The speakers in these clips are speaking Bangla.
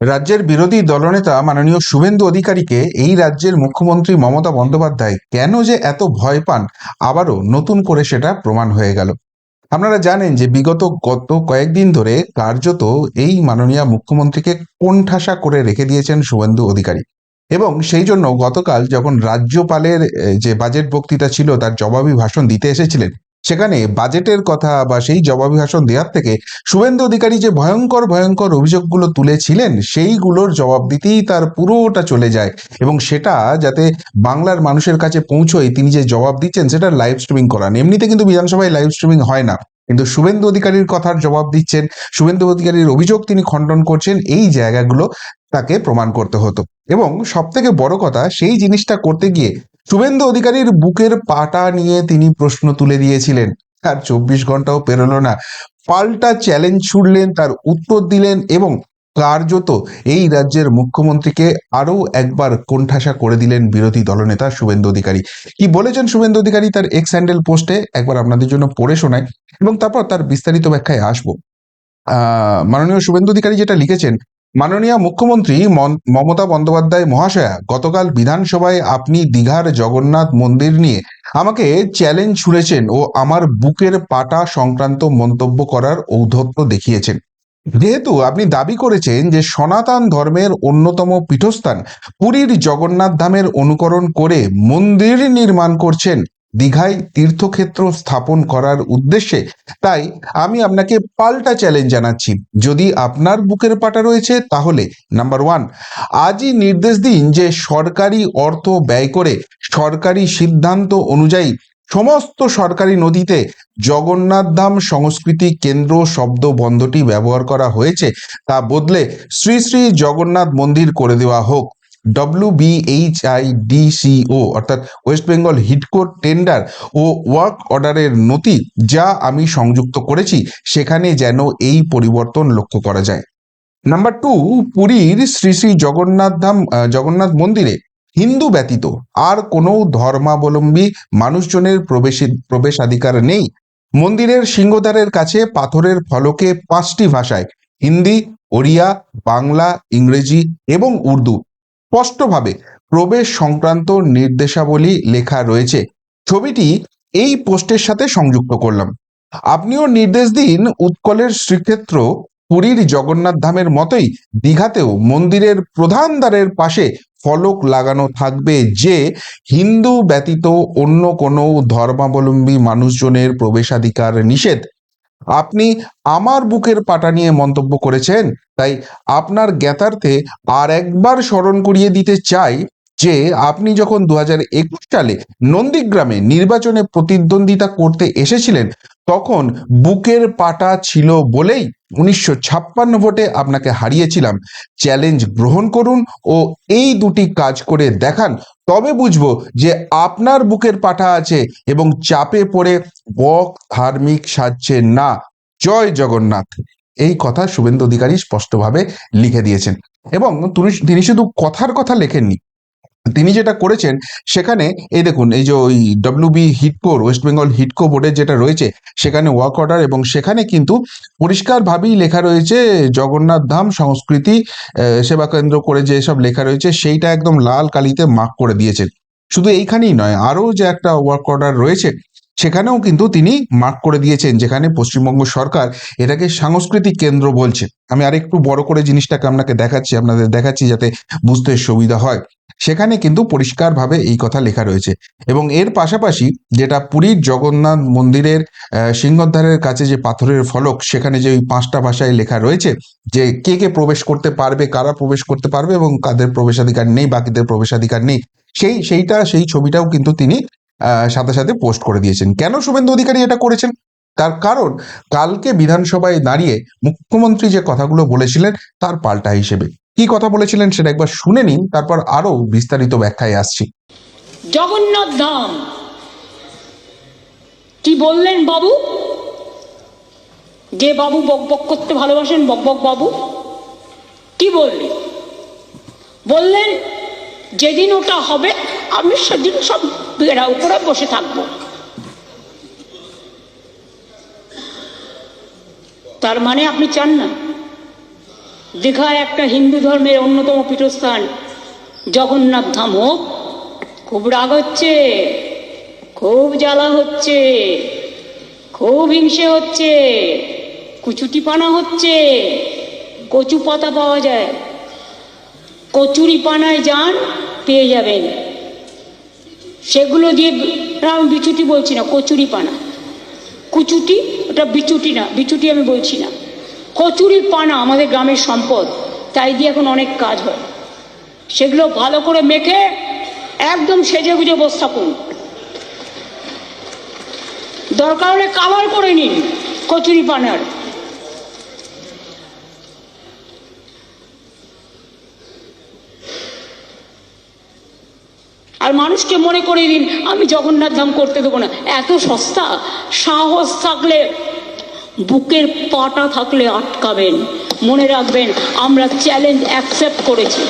রাজ্যের বিরোধী দলনেতা মাননীয় শুভেন্দু অধিকারীকে এই রাজ্যের মুখ্যমন্ত্রী মমতা বন্দ্যোপাধ্যায় কেন যে এত ভয় পান, আবারও নতুন করে সেটা প্রমাণ হয়ে গেল। আপনারা জানেন যে বিগত গত কয়েকদিন ধরে কার্যত এই মাননীয় মুখ্যমন্ত্রীকে কোণঠাসা করে রেখে দিয়েছেন শুভেন্দু অধিকারী। এবং সেই জন্য গতকাল যখন রাজ্যপালের যে বাজেট বক্তৃতা ছিল, তার জবাবি ভাষণ দিতে এসেছিলেন সেখানে বাজেটের কথা বা সেই জবাবি ভাষণ দেওয়ার থেকে শুভেন্দু অধিকারী যে ভয়ঙ্কর ভয়ঙ্কর অভিযোগগুলো তুলেছিলেন, সেইগুলোর জবাব দিতেই তার পুরোটা চলে যায়। এবং সেটা যাতে বাংলার মানুষের কাছে পৌঁছয়, তিনি যে জবাব দিচ্ছেন, সেটা লাইভ স্ট্রিমিং করান। এমনিতে কিন্তু বিধানসভায় লাইভ স্ট্রিমিং হয় না। কিন্তু শুভেন্দু অধিকারীর কথার জবাব দিচ্ছেন, শুভেন্দু অধিকারীর অভিযোগ তিনি খণ্ডন করছেন, এই জায়গাগুলো তাকে প্রমাণ করতে হতো। এবং সব থেকে বড় কথা, সেই জিনিসটা করতে গিয়ে শুভেন্দু অধিকারীর বুকের পাটা নিয়ে তিনি প্রশ্ন তুলে দিয়েছিলেন। আর চব্বিশ ঘন্টাও পেরোলো না। পাল্টা চ্যালেঞ্জ ছুড়লেন, তার উত্তর দিলেন এবং কার্যত এই রাজ্যের মুখ্যমন্ত্রীকে আরও একবার কোণঠাসা করে দিলেন বিরোধী দলনেতা শুভেন্দু অধিকারী। কি বলেছেন শুভেন্দু অধিকারী তার এক্স হ্যান্ডেল পোস্টে একবার আপনাদের জন্য পড়ে শোনায় এবং তারপর তার বিস্তারিত ব্যাখ্যায় আসব। আহ, মাননীয় শুভেন্দু অধিকারী যেটা লিখেছেন মাননীয় মুখ্যমন্ত্রী মন- মমতা বন্দ্যোপাধ্যায় মহাশয়া, গতকাল বিধানসভায় আপনি দীঘার জগন্নাথ মন্দির নিয়ে আমাকে চ্যালেঞ্জ ছুঁড়েছেন ও আমার বুকের পাটা সংক্রান্ত মন্তব্য করার ঔদ্ধত্য দেখিয়েছেন। যেহেতু আপনি দাবি করেছেন যে সনাতন ধর্মের অন্যতম পীঠস্থান পুরীর জগন্নাথ ধামের অনুকরণ করে মন্দির নির্মাণ করছেন দীঘায় তীর্থক্ষেত্র স্থাপন করার উদ্দেশ্যে, তাই আমি আপনাকে পাল্টা চ্যালেঞ্জ জানাচ্ছি। যদি আপনার বুকের পাটা রয়েছে, তাহলে নাম্বার ওয়ান আজই নির্দেশ দিন যে সরকারি অর্থ ব্যয় করে সরকারি সিদ্ধান্ত অনুযায়ী সমস্ত সরকারি নদীতে জগন্নাথ ধাম সংস্কৃতি কেন্দ্র শব্দ বন্ধটি ব্যবহার করা হয়েছে। তা বদলে শ্রী শ্রী জগন্নাথ মন্দির করে দেওয়া হোক। W B H I D C O অর্থাৎ ওয়েস্ট বেঙ্গল হিডকোর টেন্ডার ও ওয়ার্ক অর্ডারের নথি যা আমি সংযুক্ত করেছি, সেখানে যেন এই পরিবর্তন লক্ষ্য করা যায়। নাম্বার টু পুরীর শ্রী শ্রী জগন্নাথ ধাম জগন্নাথ মন্দিরে হিন্দু ব্যতীত আর কোনো ধর্মাবলম্বী মানুষজনের প্রবেশী, প্রবেশাধিকার নেই। মন্দিরের সিংহদ্বারের কাছে পাথরের ফলকে পাঁচটি ভাষায়, হিন্দি, ওড়িয়া, বাংলা, ইংরেজি এবং উর্দু স্পষ্টভাবে প্রবেশ সংক্রান্ত নির্দেশাবলী লেখা রয়েছে। ছবিটি এই পোস্টের সাথে সংযুক্ত করলাম। আপনিও নির্দেশ দিন উৎকলের শ্রীক্ষেত্র পুরীর জগন্নাথ ধামের মতোই দীঘাতেও মন্দিরের প্রধান দ্বারের পাশে ফলক লাগানো থাকবে যে হিন্দু ব্যতীত অন্য কোনো ধর্মাবলম্বী মানুষজনের প্রবেশাধিকার নিষেধ। আপনি আমার বুকের পাটা নিয়ে মন্তব্য করেছেন, তাই আপনার জ্ঞাতার্থে আর একবার স্মরণ করিয়ে দিতে চাই যে আপনি যখন দু সালে নন্দীগ্রামে নির্বাচনে প্রতিদ্বন্দ্বিতা করতে এসেছিলেন, তখন বুকের পাটা ছিল বলেই উনিশশো ছাপ্পান্ন ভোটে আপনাকে হারিয়েছিলাম। চ্যালেঞ্জ গ্রহণ করুন ও এই দুটি কাজ করে দেখান। তবে বুঝব যে আপনার বুকের পাঠা আছে এবং চাপে পড়ে বক ধার্মিক সাজছে না। জয় জগন্নাথ। এই কথা শুভেন্দু অধিকারী স্পষ্টভাবে লিখে দিয়েছেন। এবং তিনি- শুধু কথার কথা লেখেননি তিনি যেটা করেছেন, সেখানে এই দেখুন, এই যে ওই ডব্লিউবি হিটকো ওয়েস্ট বেঙ্গল হিটকো বোর্ডের যেটা রয়েছে, সেখানে ওয়ার্ক অর্ডার এবং সেখানে কিন্তু পরিষ্কারভাবেই লেখা রয়েছে, জগন্নাথ ধাম সংস্কৃতি সেবা কেন্দ্র করে যে সব লেখা রয়েছে, সেইটা একদম লাল কালিতে মার্ক করে দিয়েছে শুধু এইখানেই নয়, আরও যে একটা ওয়ার্ক অর্ডার রয়েছে সেখানেও কিন্তু তিনি মার্ক করে দিয়েছেন, যেখানে পশ্চিমবঙ্গ সরকার এটাকে সাংস্কৃতিক কেন্দ্র বলছে। আমি আরেকটু বড় করে জিনিসটাকে আপনাকে দেখাচ্ছি, আপনাদের দেখাচ্ছি যাতে বুঝতে সুবিধা হয়। সেখানে কিন্তু পরিষ্কারভাবে এই কথা লেখা রয়েছে। এবং এর পাশাপাশি যেটা পুরীর জগন্নাথ মন্দিরের সিংহদ্বারের কাছে যে পাথরের ফলক, সেখানে যে ওই পাঁচটা ভাষায় লেখা রয়েছে যে কে কে প্রবেশ করতে পারবে, কারা প্রবেশ করতে পারবে এবং কাদের প্রবেশাধিকার নেই, বাকিদের প্রবেশাধিকার নেই। সেই, সেইটা, সেই ছবিটাও কিন্তু তিনি সাথে সাথে পোস্ট করে দিয়েছেন। কেন শুভেন্দু অধিকারী এটা করেছেন? তার কারণ, কালকে বিধানসভায় দাঁড়িয়ে মুখ্যমন্ত্রী যে কথাগুলো বলেছিলেন, তার পাল্টা হিসেবে। কি কথা বলেছিলেন সেটা একবার শুনে নিন, তারপর আরও বিস্তারিত ব্যাখ্যায় আসছি। জগন্নাথ ধাম। কি বললেন বাবু? যে বাবু বক বক করতে ভালোবাসেন, বক বক বাবু। কি বললেন বললেন, যেদিন ওটা হবে আমি সেদিন সব বেড়া উপরে বসে থাকব। তার মানে আপনি চান না? দীঘায় একটা হিন্দু ধর্মের অন্যতম পীঠস্থান। জগন্নাথ ধাম হোক, খুব রাগ হচ্ছে, খুব জ্বালা হচ্ছে, খুব হিংসে হচ্ছে কুচুটি পানা হচ্ছে কচু পাতা পাওয়া যায়। কচুরি পানায় যান, পেয়ে যাবেন। সেগুলো দিয়ে আমি বিচুটি বলছি না কচুরি পানা কুচুটি? ওটা বিচুটি না, বিচুটি আমি বলছি না। কচুরি পানা আমাদের গ্রামের সম্পদ, তাই দিয়ে এখন অনেক কাজ হয়। সেগুলো ভালো করে মেখে একদম সেজে গুজে বসে থাকুন দরকার হলে কাভার করে নিন কচুরি পানার আর মানুষকে মনে করে দিন, আমি জগন্নাথ ধাম করতে দেবো না। এত সস্তা। সাহস থাকলে, বুকের পাটা থাকলে আটকাবেন। মনে রাখবেন, আমরা চ্যালেঞ্জ অ্যাকসেপ্ট করেছি।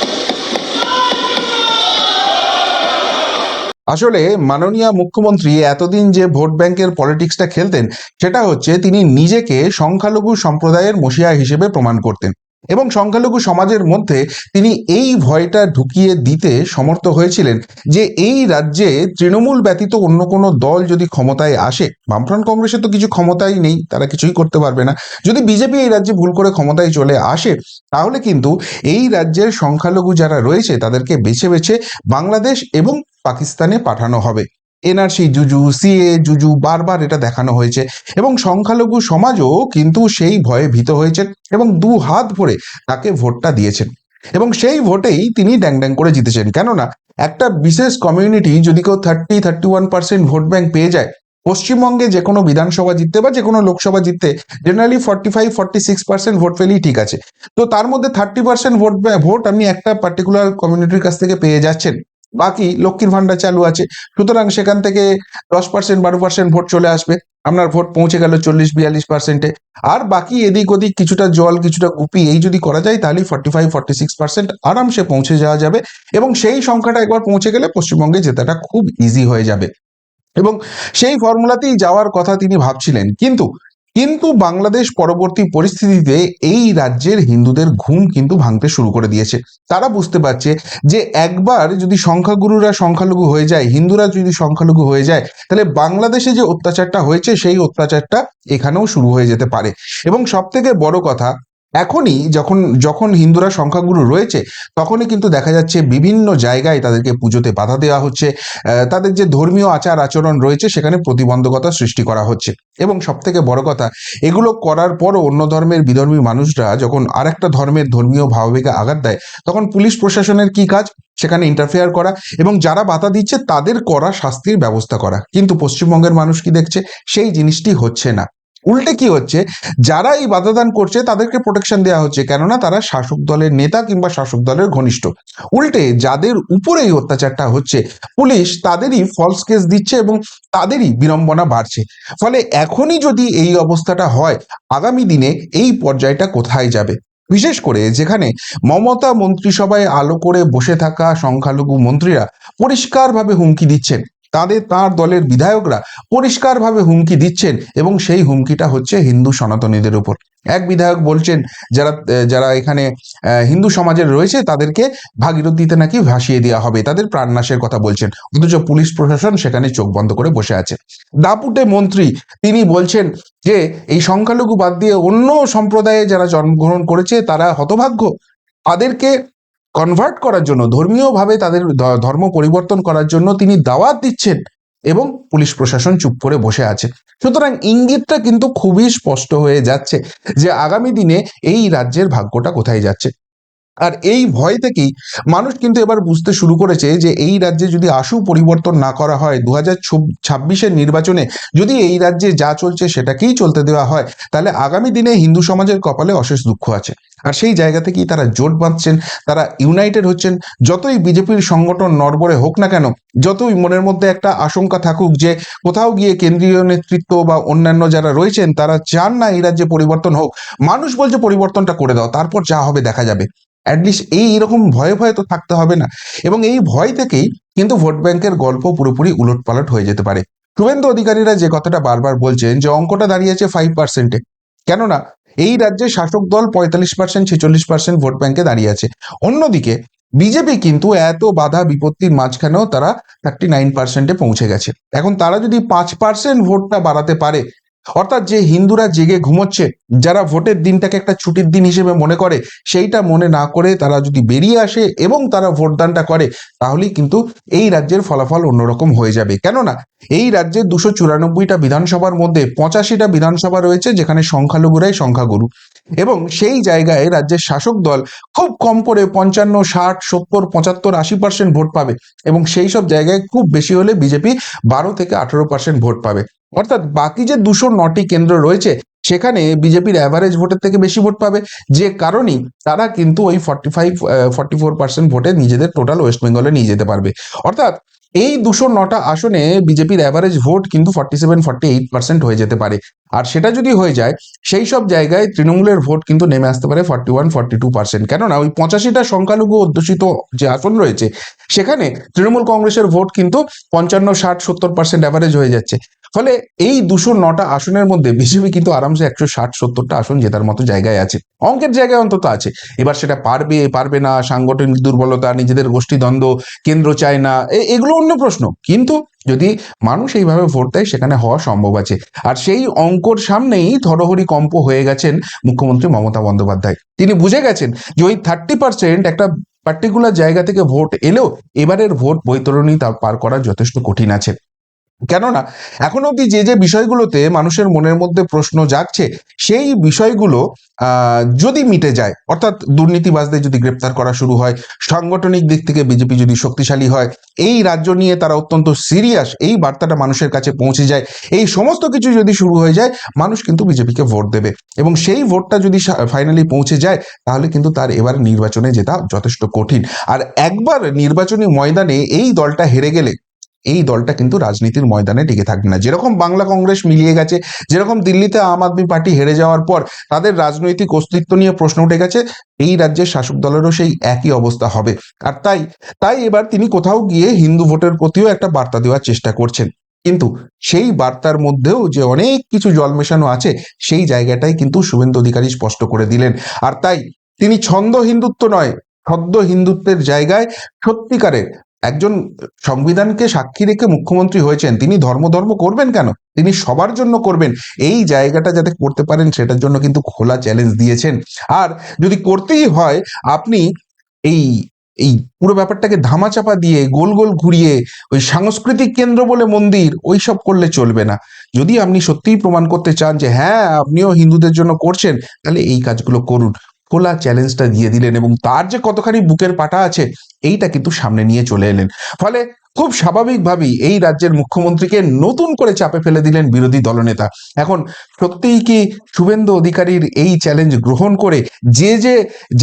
আসলে মাননীয় মুখ্যমন্ত্রী এতদিন যে ভোট ব্যাংকের পলিটিক্সটা খেলতেন, সেটা হচ্ছে তিনি নিজেকে সংখ্যালঘু সম্প্রদায়ের মশিয়া হিসেবে প্রমাণ করতেন। এবং সংখ্যালঘু সমাজের মধ্যে তিনি এই ভয়টা ঢুকিয়ে দিতে সমর্থ হয়েছিলেন যে এই রাজ্যে তৃণমূল ব্যতীত অন্য কোনো দল যদি ক্ষমতায় আসে, বামফ্রন্ট কংগ্রেসে তো কিছু ক্ষমতাই নেই, তারা কিছুই করতে পারবে না। যদি বিজেপি এই রাজ্যে ভুল করে ক্ষমতায় চলে আসে, তাহলে কিন্তু এই রাজ্যের সংখ্যালঘু যারা রয়েছে তাদেরকে বেছে বেছে বাংলাদেশ এবং পাকিস্তানে পাঠানো হবে। এনআরসি জুজু সিএ জুজু বারবার এটা দেখানো হয়েছে এবং সংখ্যালঘু সমাজও কিন্তু সেই ভয়ে ভীত হয়েছেন এবং দু হাত ভরে তাকে ভোটটা দিয়েছেন। এবং সেই ভোটেই তিনি ড্যাং ড্যাং করে জিতেছেন। কেননা একটা বিশেষ কমিউনিটি যদি কেউ thirty thirty one percent vote bank পেয়ে যায়, পশ্চিমবঙ্গে যে কোনো বিধানসভা জিততে বা যে কোনো লোকসভা জিততে generally forty five forty six percent vote পেলেই ঠিক আছে। তো তার মধ্যে থার্টি পার্সেন্ট ভোট ভোট আপনি একটা পার্টিকুলার কমিউনিটির কাছ থেকে পেয়ে যাচ্ছেন। বাকি লক্ষ্মীর ভান্ডার চালু আছে। সুতরাং সেখান থেকে দশ পার্সেন্ট বারো পার্সেন্ট ভোট চলে আসবে। আপনার ভোট পৌঁছে গেল চল্লিশ, বিয়াল্লিশ পার্সেন্টে আর বাকি এদিক ওদিক কিছুটা জল, কিছুটা গুপি, এই যদি করা যায় তাহলে forty five forty six percent আরামসে পৌঁছে যাওয়া যাবে এবং সেই সংখ্যাটা একবার পৌঁছে গেলে পশ্চিমবঙ্গে জেতাটা খুব ইজি হয়ে যাবে। এবং সেই ফর্মুলাতেই যাওয়ার কথা তিনি ভাবছিলেন। কিন্তু কিন্তু বাংলাদেশ পরবর্তী পরিস্থিতিতে এই রাজ্যের হিন্দুদের ঘুম কিন্তু ভাঙতে শুরু করে দিয়েছে। তারা বুঝতে পারছে যে একবার যদি সংখ্যাগুরুরা সংখ্যালঘু হয়ে যায়, হিন্দুরা যদি সংখ্যালঘু হয়ে যায়, তাহলে বাংলাদেশে যে অত্যাচারটা হয়েছে, সেই অত্যাচারটা এখানেও শুরু হয়ে যেতে পারে। এবং সব থেকে বড় কথা এখনই যখন যখন হিন্দুরা সংখ্যাগুরু রয়েছে, তখনই কিন্তু দেখা যাচ্ছে বিভিন্ন জায়গায় তাদেরকে পুজোতে বাধা দেওয়া হচ্ছে। তাদের যে ধর্মীয় আচার আচরণ রয়েছে, সেখানে প্রতিবন্ধকতা সৃষ্টি করা হচ্ছে। এবং সব থেকে বড় কথা, এগুলো করার পরও অন্য ধর্মের বিধর্মী মানুষরা যখন আরেকটা ধর্মের ধর্মীয় ভাবাবেগে আঘাত দেয়, তখন পুলিশ প্রশাসনের কি কাজ? সেখানে ইন্টারফেয়ার করা এবং যারা বাধা দিচ্ছে, তাদের করা শাস্তির ব্যবস্থা করা। কিন্তু পশ্চিমবঙ্গের মানুষ কি দেখছে? সেই জিনিসটি হচ্ছে না। উল্টে কি হচ্ছে? যারা এই বাধাদান করছে, তাদেরকে প্রোটেকশন দেওয়া হচ্ছে। কেননা তারা শাসক দলের নেতা কিংবা শাসক দলের ঘনিষ্ঠ। উল্টে যাদের উপরে এই অত্যাচারটা হচ্ছে, পুলিশ তাদেরই ফলস কেস দিচ্ছে এবং তাদেরই বিড়ম্বনা বাড়ছে। ফলে এখনই যদি এই অবস্থাটা হয়, আগামী দিনে এই পর্যায়টা কোথায় যাবে? বিশেষ করে যেখানে মমতা মন্ত্রিসভায় আলো করে বসে থাকা সংখ্যালঘু মন্ত্রীরা পরিষ্কারভাবে হুমকি দিচ্ছেন। তাদের তার দলের বিধায়করা পরিষ্কারভাবে হুমকি দিচ্ছেন এবং সেই হুমকিটা হচ্ছে হিন্দু সনাতনীদের উপর। এক বিধায়ক বলছেন, যারা যারা এখানে হিন্দু সমাজের রয়েছে, তাদেরকে ভাগীরথীতে নাকি ভাসিয়ে দেওয়া হবে। তাদের প্রাণনাশের কথা বলছেন, অথচ পুলিশ প্রশাসন সেখানে চোখ বন্ধ করে বসে আছে। দাপুটে মন্ত্রী, তিনি বলছেন যে, এই সংখ্যালঘু বাদ দিয়ে অন্য সম্প্রদায়ে যারা জন্মগ্রহণ করেছে, তারা হতভাগ্য। তাদেরকে কনভার্ট করার জন্য, ধর্মীয়ভাবে তাদের ধর্ম পরিবর্তন করার জন্য তিনি দাওয়াত দিচ্ছেন এবং পুলিশ প্রশাসন চুপ করে বসে আছে। সুতরাং ইঙ্গিতটা কিন্তু খুবই স্পষ্ট হয়ে যাচ্ছে যে আগামী দিনে এই রাজ্যের ভাগ্যটা কোথায় যাচ্ছে। আর এই ভয় থেকেই মানুষ কিন্তু এবার বুঝতে শুরু করেছে যে এই রাজ্যে যদি আশু পরিবর্তন না করা হয় দু হাজার ছাব্বিশের নির্বাচনে যদি এই রাজ্যে যা চলছে সেটাকেই চলতে দেওয়া হয়, তাহলে আগামী দিনে হিন্দু সমাজের কপালে অশেষ দুঃখ আছে। আর সেই জায়গা থেকেই তারা জোট বাঁধছেন, তারা ইউনাইটেড হচ্ছেন। যতই বিজেপির সংগঠন নড়বড়ে হোক না কেন, যতই মনের মধ্যে একটা আশঙ্কা থাকুক যে কোথাও গিয়ে কেন্দ্রীয় নেতৃত্ব বা অন্যান্য যারা রয়েছেন, তারা চান না এই রাজ্যে পরিবর্তন হোক। মানুষ বলছে পরিবর্তনটা করে দাও, তারপর যা হবে দেখা যাবে। অ্যাটলিস্ট এই এরকম ভয়ে ভয়ে তো থাকতে হবে না। এবং এই ভয় থেকেই কিন্তু ভোট ব্যাংকের গল্প পুরোপুরি উলটপালট হয়ে যেতে পারে। শুভেন্দু অধিকারীরা যে কথাটা বারবার বলছেন যে অঙ্কটা দাঁড়িয়েছে ফাইভ পার্সেন্টে কেননা এই রাজ্যে শাসক দল পঁয়তাল্লিশ পার্সেন্ট ছেচল্লিশ পার্সেন্ট ভোট ব্যাংকে দাঁড়িয়ে আছে। অন্যদিকে, বিজেপি কিন্তু এত বাধা বিপত্তির মাঝখানেও তারা থার্টি নাইন পার্সেন্টে পৌঁছে গেছে। এখন তারা যদি পাঁচ পার্সেন্ট ভোটটা বাড়াতে পারে অর্থাৎ যে হিন্দুরা জেগে ঘুমোচ্ছে, যারা ভোটের দিনটাকে একটা ছুটির দিন হিসেবে মনে করে, সেইটা মনে না করে তারা যদি বেরিয়ে আসে এবং তারা ভোটদানটা করে, তাহলেই কিন্তু এই রাজ্যের ফলাফল অন্যরকম হয়ে যাবে। কেননা, এই রাজ্যের দুশো চুরানব্বইটা বিধানসভার মধ্যে পঁচাশিটা বিধানসভা রয়েছে, যেখানে সংখ্যালঘুরাই সংখ্যাগুরু। এবং সেই জায়গায় রাজ্যের শাসক দল খুব কম করে পঞ্চান্ন, ষাট, সত্তর, পঁচাত্তর, আশি পার্সেন্ট ভোট পাবে এবং সেই সব জায়গায় খুব বেশি হলে বিজেপি বারো থেকে আঠেরো পার্সেন্ট ভোট পাবে। অর্থাৎ বাকি যে দুশো নটি কেন্দ্র রয়েছে, সেখানে বিজেপির অ্যাভারেজ ভোটের থেকে বেশি ভোট পাবে। যে কারণেই তারা কিন্তু ওই forty five forty four percent ভোটে নিজেদের টোটাল ওয়েস্ট বেঙ্গলে নিয়ে যেতে পারবে। অর্থাৎ এই দুশো নটা আসনে বিজেপির অ্যাভারেজ ভোট কিন্তু forty seven forty eight percent হয়ে যেতে পারে। আর সেটা যদি হয়ে যায়, সেই সব জায়গায় তৃণমূলের ভোট কিন্তু নেমে আসতে পারে forty one forty two percent কেননা ওই পঁচাশিটা সংখ্যালঘু অধ্যুষিত যে আসন রয়েছে, সেখানে তৃণমূল কংগ্রেসের ভোট কিন্তু পঞ্চান্ন, ষাট, সত্তর পার্সেন্ট অ্যাভারেজ হয়ে যাচ্ছে। ফলে এই দুশো নটা আসনের মধ্যে বিজেপি কিন্তু আরামসে একশো ষাট, সত্তরটা আসন জেতার মতো জায়গায় আছে। অঙ্কের জায়গায় অন্তত আছে। এবার সেটা পারবে পারবে না, সাংগঠনিক দুর্বলতা, নিজেদের গোষ্ঠীদ্বন্দ্ব কেন্দ্র চায় না এগুলো অন্য প্রশ্ন। কিন্তু যদি মানুষ এইভাবে ভোট দেয়, সেখানে হওয়া সম্ভব আছে। আর সেই অঙ্কর সামনেই থরহরি কম্প হয়ে গেছেন মুখ্যমন্ত্রী মমতা বন্দ্যোপাধ্যায়। তিনি বুঝে গেছেন যে ওই থার্টি পার্সেন্ট একটা পার্টিকুলার জায়গা থেকে ভোট এলেও এবারের ভোট বৈতরণী তা পার করা যথেষ্ট কঠিন আছে। কেননা, এখন অবধি যে যে বিষয়গুলোতে মানুষের মনের মধ্যে প্রশ্ন জাগছে, সেই বিষয়গুলো যদি মিটে যায়, অর্থাৎ দুর্নীতিবাজদের যদি গ্রেপ্তার করা শুরু হয়, সাংগঠনিক দিক থেকে বিজেপি যদি শক্তিশালী হয়, এই রাজ্য নিয়ে তারা অত্যন্ত সিরিয়াস, এই বার্তাটা মানুষের কাছে পৌঁছে যায়, এই সমস্ত কিছু যদি শুরু হয়ে যায়, মানুষ কিন্তু বিজেপিকে ভোট দেবে। এবং সেই ভোটটা যদি ফাইনালি পৌঁছে যায়, তাহলে কিন্তু তার এবার নির্বাচনে জেতা যথেষ্ট কঠিন। আর একবার নির্বাচনী ময়দানে এই দলটা হেরে গেলে এই দলটা কিন্তু রাজনীতির ময়দানে টিকে থাকবে না। যেরকম বাংলা কংগ্রেস মিলিয়ে গেছে, যেরকম দিল্লিতে আম আদমি পার্টি হেরে যাওয়ার পর তাদের রাজনৈতিক অস্তিত্ব নিয়ে প্রশ্ন উঠে গেছে, এই রাজ্যের শাসক দলেরও সেই একই অবস্থা হবে। আর তাই তাই এবার তিনি কোথাও গিয়ে হিন্দু ভোটের প্রতিও একটা বার্তা দেওয়ার চেষ্টা করছেন। কিন্তু সেই বার্তার মধ্যেও যে অনেক কিছু জল মেশানো আছে, সেই জায়গাটাই কিন্তু শুভেন্দু অধিকারী স্পষ্ট করে দিলেন। আর তাই, তিনি ছন্দ হিন্দুত্ব নয়, ছদ্ম হিন্দুত্বের জায়গায় সত্যিকারের একজন সংবিধানকে সাক্ষী রেখে মুখ্যমন্ত্রী হয়েছেন, তিনি ধর্ম ধর্ম করবেন কেন? তিনি সবার জন্য করবেন। এই জায়গাটা যাতে করতে পারেন, সেটার জন্য কিন্তু খোলা চ্যালেঞ্জ দিয়েছেন। আর যদি করতেই হয়, আপনি এই এই পুরো ব্যাপারটাকে ধামাচাপা দিয়ে, গোল গোল ঘুরিয়ে, ওই সাংস্কৃতিক কেন্দ্র বলে মন্দির ওই সব করলে চলবে না। যদি আপনি সত্যিই প্রমাণ করতে চান যে হ্যাঁ আপনিও হিন্দুদের জন্য করছেন, তাহলে এই কাজগুলো করুন। খোলা চ্যালেঞ্জটা দিয়ে দিলেন এবং তার যে কতখানি বুকের পাটা আছে, এইটা কিন্তু সামনে নিয়ে চলে এলেন। ফলে খুব স্বাভাবিকভাবেই এই রাজ্যের মুখ্যমন্ত্রীকে নতুন করে চাপে ফেলে দিলেন বিরোধী দলনেতা। এখন সত্যিই কি শুভেন্দু অধিকারীর এই চ্যালেঞ্জ গ্রহণ করে যে যে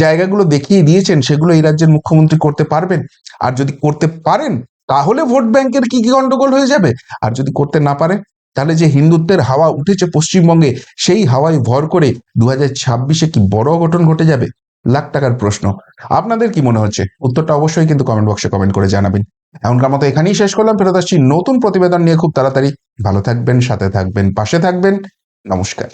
জায়গাগুলো দেখিয়ে দিয়েছেন, সেগুলো এই রাজ্যের মুখ্যমন্ত্রী করতে পারবেন? আর যদি করতে পারেন, তাহলে ভোট ব্যাংকের কি কি গন্ডগোল হয়ে যাবে? আর যদি করতে না পারে তাহলে যে হিন্দুত্বের হাওয়া উঠেছে পশ্চিমবঙ্গে, সেই হাওয়ায় ভর করে দু হাজার ছাব্বিশে কি বড় অঘটন ঘটে যাবে? লাখ টাকার প্রশ্ন। আপনাদের কি মনে হচ্ছে? উত্তরটা অবশ্যই কিন্তু কমেন্ট বক্সে কমেন্ট করে জানাবেন। এমনকার মতো এখানেই শেষ করলাম, ফেরত আসছি নতুন প্রতিবেদন নিয়ে খুব তাড়াতাড়ি। ভালো থাকবেন, সাথে থাকবেন, পাশে থাকবেন। নমস্কার।